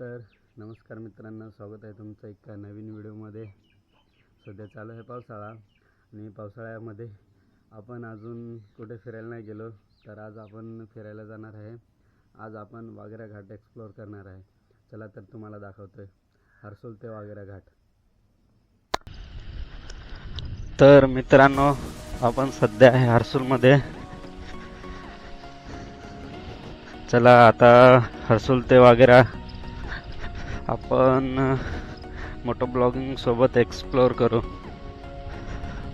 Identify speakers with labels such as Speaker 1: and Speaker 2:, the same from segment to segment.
Speaker 1: तर नमस्कार मित्रांनो स्वागत आहे तुमचं एका नवीन व्हिडिओमध्ये. सध्या चालू आहे पावसाळा आणि पावसाळ्यामध्ये आपण अजून कुठे फिरायला नाही गेलो तर आज आपण फिरायला जाणार आहे. आज आपण वाघेरा घाट एक्सप्लोअर करणार आहे. चला तर तुम्हाला दाखवतोय हर्सोल ते वाघेरा घाट. तर मित्रांनो आपण सध्या आहे हर्सूलमध्ये. चला आता हर्सुल ते वाघेरा आपण मोटो ब्लॉगिंग सोबत एक्सप्लोअर करू.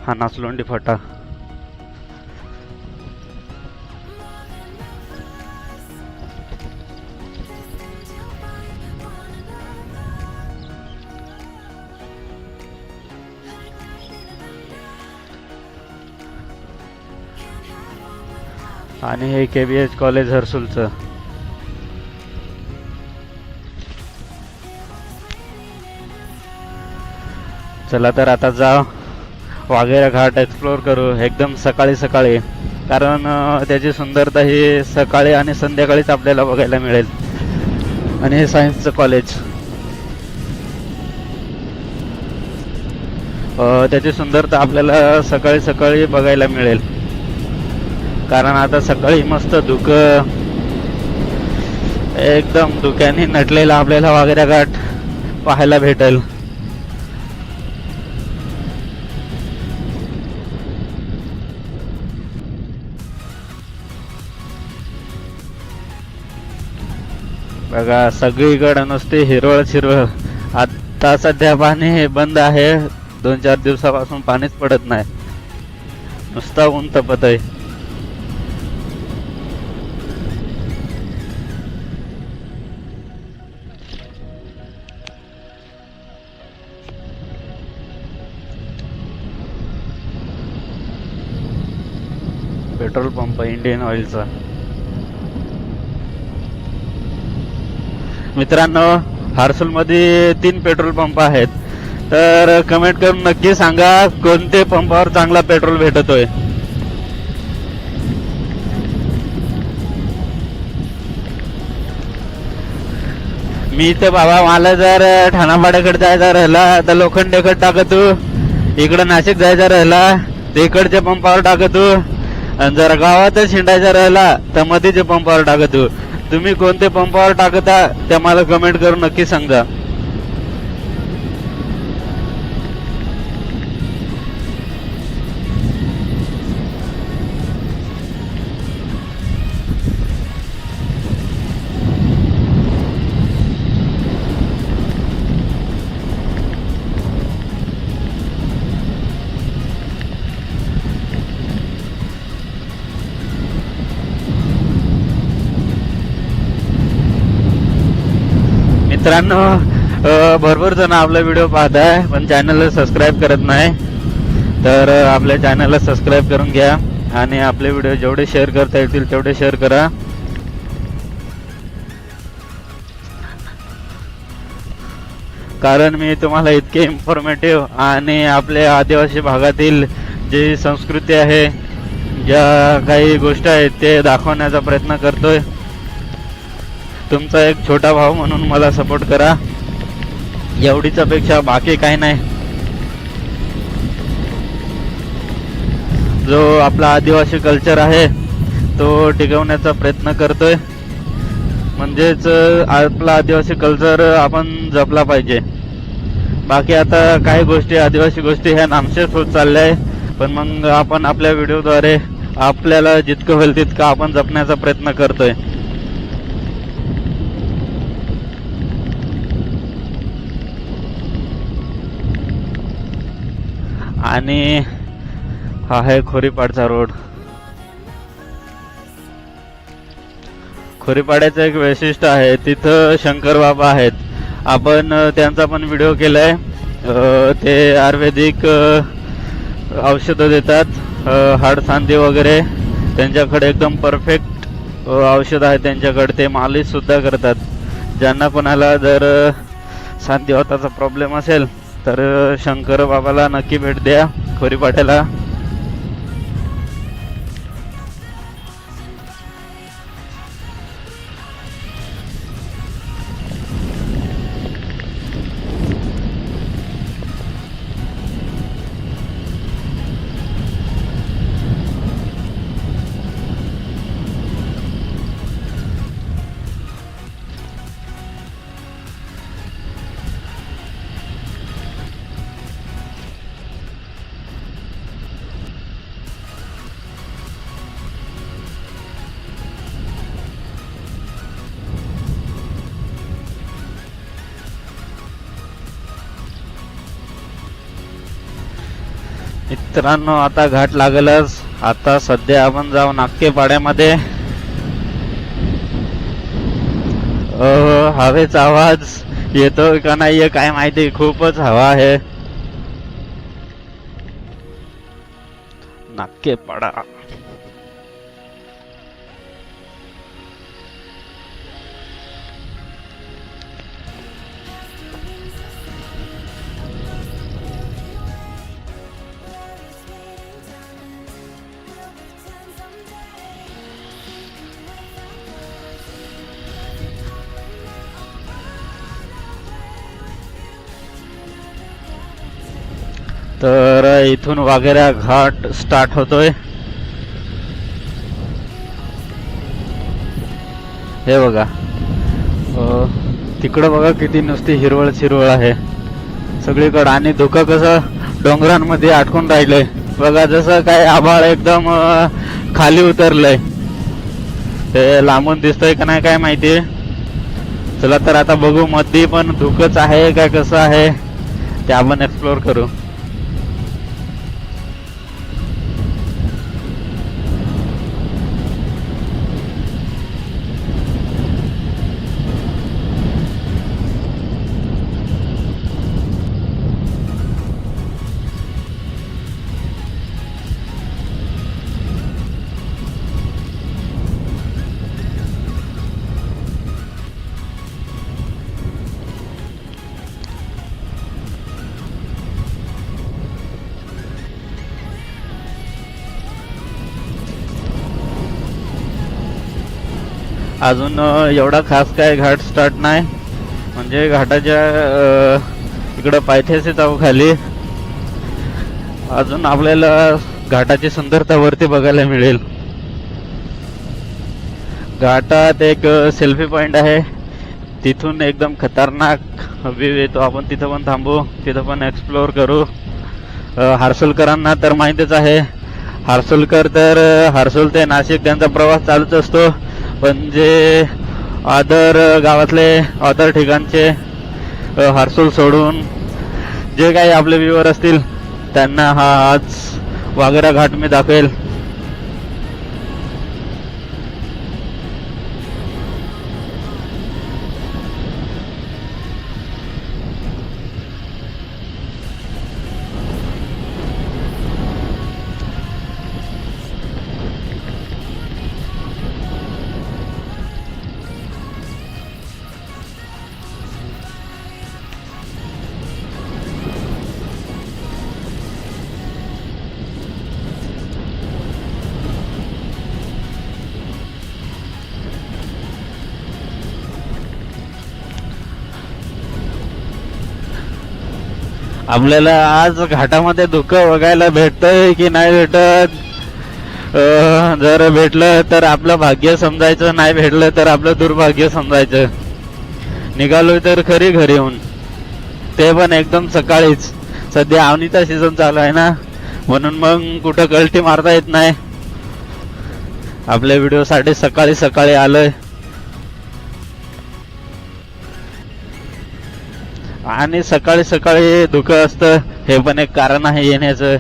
Speaker 1: हा नाचलोंडी फाटा. आणि हे के बी एच कॉलेज हर्सुलचं. चला तर आता जा. वाघेरा घाट एक्सप्लोअर करू. एकदम सकाळी सकाळी. कारण त्याची सुंदरता ही सकाळी आणि संध्याकाळीच आपल्याला बघायला मिळेल. आणि हे सायन्सचं कॉलेज त्याची सुंदरता आपल्याला सकाळी सकाळी बघायला मिळेल. कारण आता सकाळी मस्त धुक. एकदम धुक्याने नटलेला आपल्याला वाघेरा घाट पाहायला भेटेल. बघा सगळीकडे नुसते हिरवळ हिरवळ आता सध्या पाणी हे बंद आहे. दोन चार दिवसापासून पाणीच पडत नाही. नुसता ऊन तपत आहे पेट्रोल पंप इंडियन ऑइलचा. मित्रांनो हार्सूलमध्ये तीन पेट्रोल पंप आहेत. तर कमेंट करून नक्की सांगा कोणते पंपावर चांगला पेट्रोल भेटतोय? मी तर बाबा मला जर ठाणापाड्याकडे जायचा राहिला तर लोखंडेकडे टाकत. इकडं नाशिक जायचा राहिला तर इकडच्या पंपावर टाकत. तू आणि जर गावातच शिंडायचा राहिला तर मध्येच्या पंपावर टाकत. तू तुम्ही कोणते पंपावर टाकता ते मला कमेंट करून नक्की सांगा. मित्रांनो भरपूर जण आपला व्हिडिओ पाहत आहे पण चॅनलला सबस्क्राईब करत नाही. तर आपल्या चॅनलला सबस्क्राईब करून घ्या आणि आपले व्हिडिओ जेवढे शेअर करता येतील तेवढे शेअर करा. कारण मी तुम्हाला इतके इन्फॉर्मेटिव्ह आणि आपल्या आदिवासी भागातील जी संस्कृती आहे ज्या काही गोष्टी आहेत ते दाखवण्याचा प्रयत्न करतोय. तुमचा एक छोटा भाऊ म्हणून मला सपोर्ट करा. एवढीच अपेक्षा बाकी काही नाही. जो आपला आदिवासी कल्चर आहे तो टिकवण्याचा प्रयत्न करतोय. म्हणजेच आपला आदिवासी कल्चर आपण जपला पाहिजे. बाकी आता काही गोष्टी आदिवासी गोष्टी ह्या नामशेष होत चालल्या आहे पण मग आपण आपल्या व्हिडिओद्वारे आपल्याला जितकं होईल तितकं आपण जपण्याचा प्रयत्न करतोय. आणि हा आहे खोरीपाडचा रोड. खोरीपाड्याचं एक वैशिष्ट्य आहे तिथं शंकर बाबा आहेत. आपण त्यांचा पण व्हिडिओ केलाय. ते आयुर्वेदिक औषधं देतात अ, वगैरे. त्यांच्याकडे एकदम परफेक्ट औषध आहे त्यांच्याकडे. ते मालिश सुद्धा करतात. ज्यांना कोणाला जर सांधी सांधिवाताचा प्रॉब्लेम असेल तर शंकर बाबाला नक्की भेट द्या खोरीपाट्याला. मित्रांनो आता घाट लागलच. आता सध्या आपण जाऊ नाक्केपाड्यामध्ये. हवेचा आवाज येतोय का नाही काय माहिती खूपच हवा आहे. नाक्केपाडा. तर इथून वाघेरा घाट स्टार्ट होतोय. हे बघा. तिकडं बघा किती नुसती हिरवळ हिरवळ आहे. सगळीकडं आणि धुकं कसं डोंगरांमध्ये अटकून राहिलंय. बघा जसं काय आभाळ एकदम खाली उतरलंय. ते लांबून दिसतंय का नाही काय माहिती? चला तर आता बघू मध्ये पण धुकंच आहे का कसं आहे? ते आपण एक्सप्लोर करू. अजून एवढा खास काय घाट स्टार्ट नाही. म्हणजे घाटाच्या इकडं पायथ्याशी जाऊ खाली अजून आपल्याला घाटाची सुंदरता वरती बघायला मिळेल. घाटात एक सेल्फी पॉइंट आहे. तिथून एकदम खतरनाक व्ह्यू येतो. आपण तिथं पण थांबू तिथं पण एक्सप्लोअर करू. अ, तर माहितीच आहे. हार्सुलकर तर अ, हार्सुल ते नाशिक त्यांचा प्रवास चालूच असतो. म्हणजे पण जे अदर गावातले अदर ठिकाणचे अ, सोडून जे काही आपले व्ह्युअर असतील त्यांना हा आज वागरा घाट मी दाखवेल. आपल्याला आज घाटामध्ये धुकं बघायला भेटतंय की नाही भेटत? जर भेटलं तर आपलं भाग्य समजायचं नाही भेटलं तर आपलं दुर्भाग्य समजायचं. निघालो तर खरी घरी येऊन. ते पण एकदम सकाळीच. सध्या आवनीचा सीझन चालू आहे ना? म्हणून मग कुठं गलटी मारता येत नाही. आपल्या व्हिडिओसाठी सकाळी सकाळी आलोय. आणि सकाळी सकाळी धुकं असतं. हे पण एक कारण आहे येण्याचं.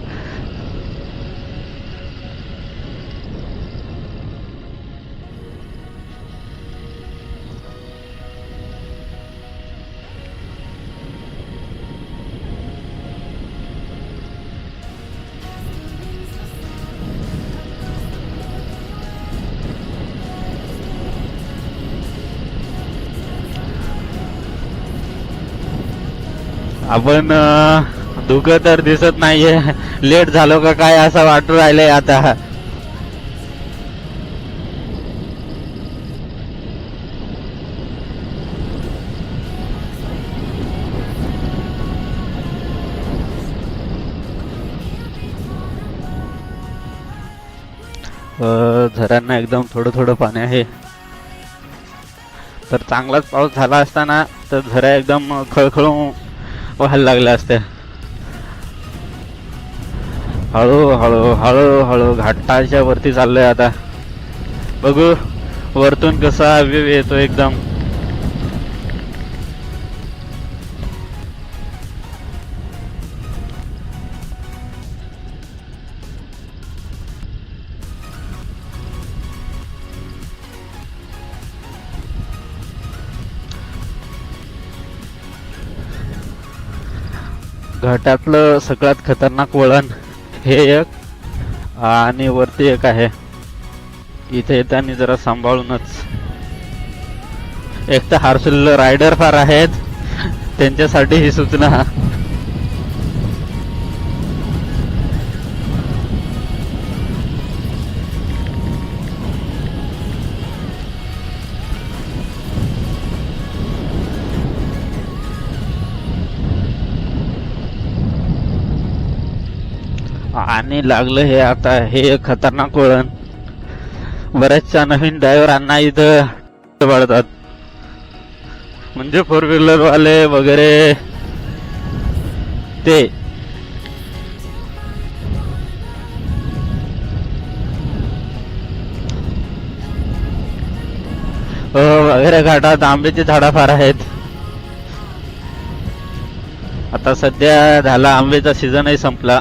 Speaker 1: आपण दुख धुकं तर दिसत नाहीये. लेट झालो का काय असं वाटू राहिलंय आता. झरांना एकदम थोडं थोडं पाणी आहे. तर चांगलाच पाऊस झाला असताना तर झरा एकदम खळखळून व्हायला लागल्या असत्या हळूहळू हळूहळू घाटाच्या वरती चाललोय आता. बघू वरतून कसा व्यू येतो एकदम. घाटातलं सगळ्यात खतरनाक वळण हे एक आणि वरती एक आहे. इथे येताना जरा सांभाळूनच. एक तर हार्सुल रायडर फार आहेत. त्यांच्यासाठी ही सूचना. पाणी लागलं हे आता हे खतरनाक वळण. बऱ्याचशा नवीन ड्रायव्हरांना इथं वाढतात म्हणजे फोर व्हीलर वाले वगैरे. ते. वगैरे घाटात आंब्याची झाडं फार आहेत. आता सध्या झाला आंब्याचा सीझनही संपला.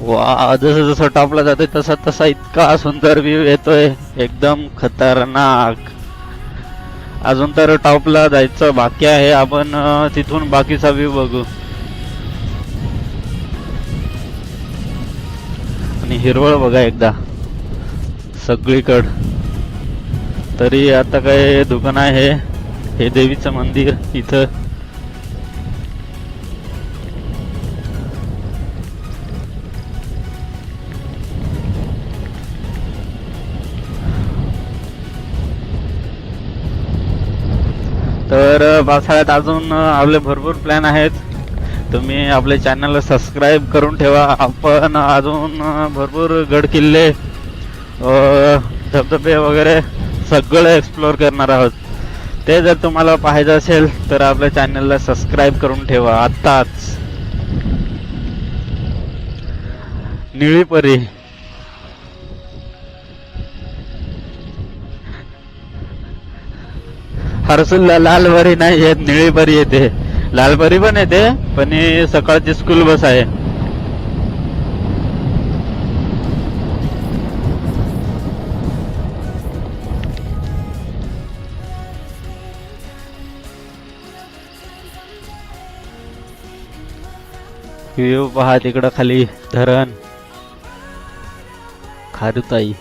Speaker 1: वा जसं जसं टॉपला जातोय तसा तसा इतका सुंदर व्ह्यू येतोय. एकदम खतरनाक. अजून तर टॉपला जायचं बाकी आहे. आपण तिथून बाकीचा व्ह्यू बघू. आणि हिरवळ बघा एकदा. सगळीकड. तरी आता काय दुकान आहे. हे देवीचं मंदिर इथं. तर पावसाळ्यात अजून आपले भरपूर प्लॅन आहेत. तुम्ही आपले चॅनलला सबस्क्राईब करून ठेवा. आपण अजून भरपूर गड किल्ले धबधबे वगैरे सगळं एक्सप्लोअर करणार आहोत. ते जर तुम्हाला पाहायचं असेल तर आपल्या चॅनलला सबस्क्राईब करून ठेवा. आत्ताच. निळीपरी हरसूलला लालबरी नाही येत निळीबरी येते. लालबरी पण येते पण ही सकाळची स्कूल बस आहे. व्ह्यू पहा तिकडं खाली धरण. खारुताई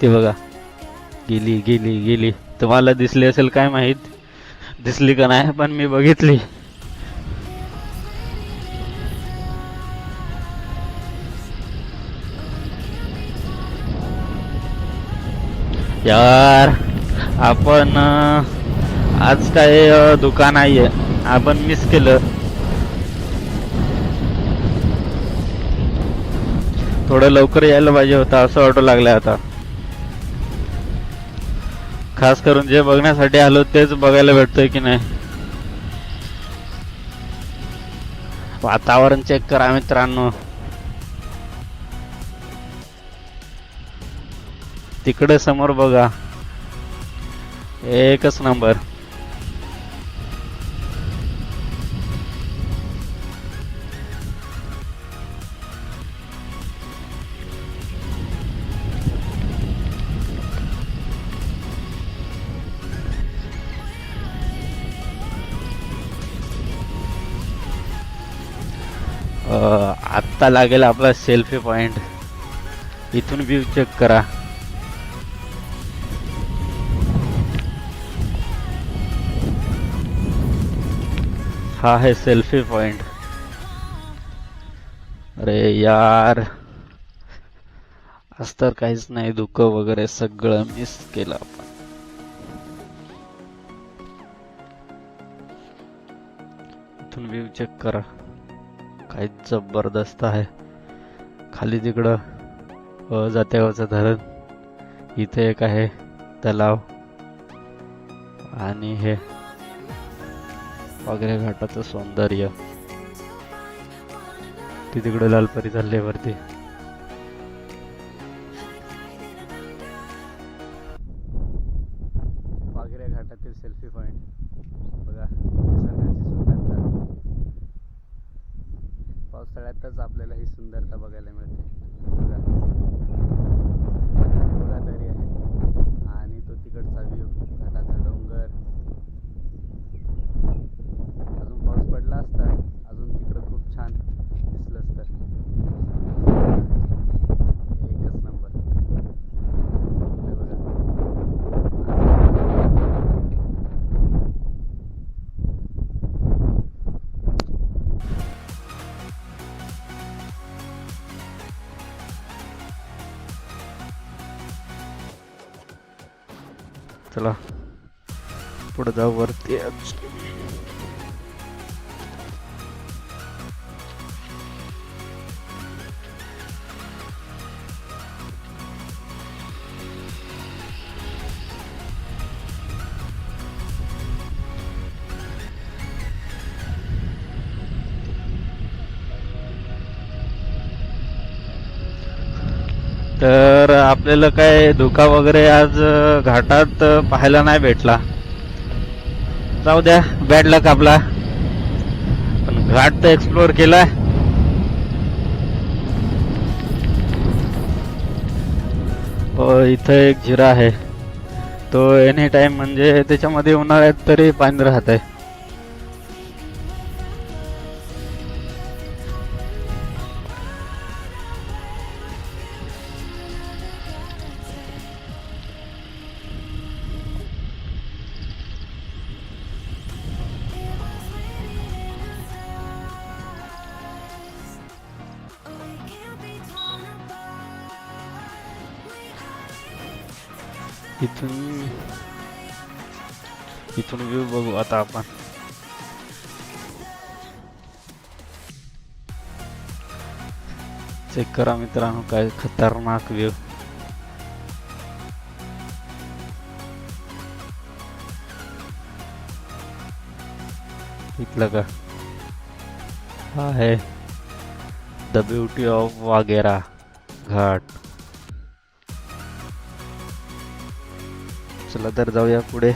Speaker 1: ते बघा. गेली गेली गेली. तुम्हाला दिसली असेल काय माहीत? दिसली का नाही पण मी बघितली. यार आपण आज काय दुकान आहे. आपण मिस केलं. थोडं लवकर यायला पाहिजे होतं असं ऑटो लागलं आता. खास करून जे बघण्यासाठी आलो तेच बघायला भेटतोय की नाही? वातावरण चेक करा मित्रांनो. तिकडे समोर बघा. एकच नंबर आत्ता लागेल आपला सेल्फी पॉइंट इथून व्ह्यू चेक करा. हा आहे सेल्फी पॉइंट अरे यार. आज तर काहीच नाही दुःख वगैरे सगळं मिस केलं आपण. इथून व्ह्यू चेक करा. काय जबरदस्त आहे. खाली तिकडं अ, जातेगावचं धरण. इथे एक आहे तलाव. आणि हे वगैरे घाटाचं सौंदर्य. ती तिकडं लालपरी चालली वरती. पडद्यावरती तर आपल्याला काय धोका वगैरे आज घाटात पाहायला नाही भेटला. जाऊ द्या बॅड लक आपला. पण घाट तर एक्सप्लोअर केला हो इथं एक जिरा आहे. तो एनी टाइम म्हणजे त्याच्यामध्ये उन्हाळ्यात तरी पाणी राहत आहे इथून इथून व्ह्यू बघू आता आपण. चेक करा मित्रांनो काय खतरनाक व्ह्यू इथलं का? हा आहे. द ब्युटी ऑफ वागेरा घाट. चला तर जाऊया पुढे.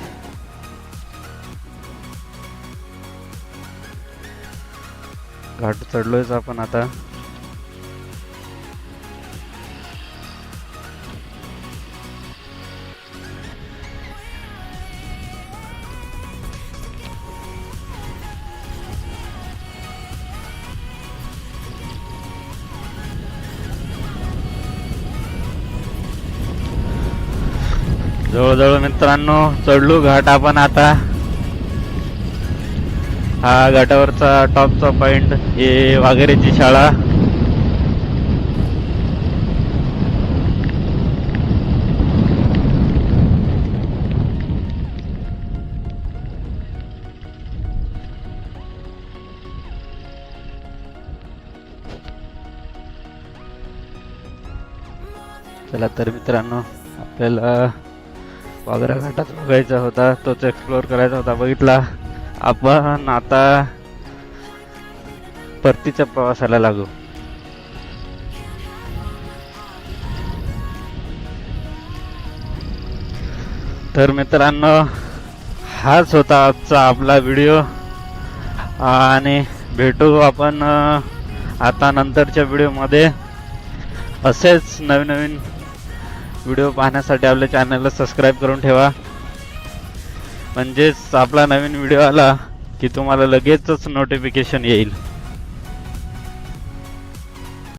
Speaker 1: घाट चढलोयच आपण आता. जवळजवळ मित्रांनो चढलो घाट आपण आता. हा घाटावरचा टॉपचा पॉइंट हे वाघेरेची शाळा. चला तर मित्रांनो आपल्याला वाघरा घाटात बघायचा होता तोच एक्सप्लोअर करायचा होता बघितला. आपण आता परतीच्या प्रवासाला लागू. तर मित्रांनो हाच होता आजचा आपला व्हिडिओ आणि भेटू आपण आता नंतरच्या व्हिडिओमध्ये असेच नवीन नवीन व्हिडिओ पाहण्यासाठी आपल्या चॅनलला सबस्क्राईब करून ठेवा. म्हणजेच आपला नवीन व्हिडिओ आला की तुम्हाला लगेचच नोटिफिकेशन येईल.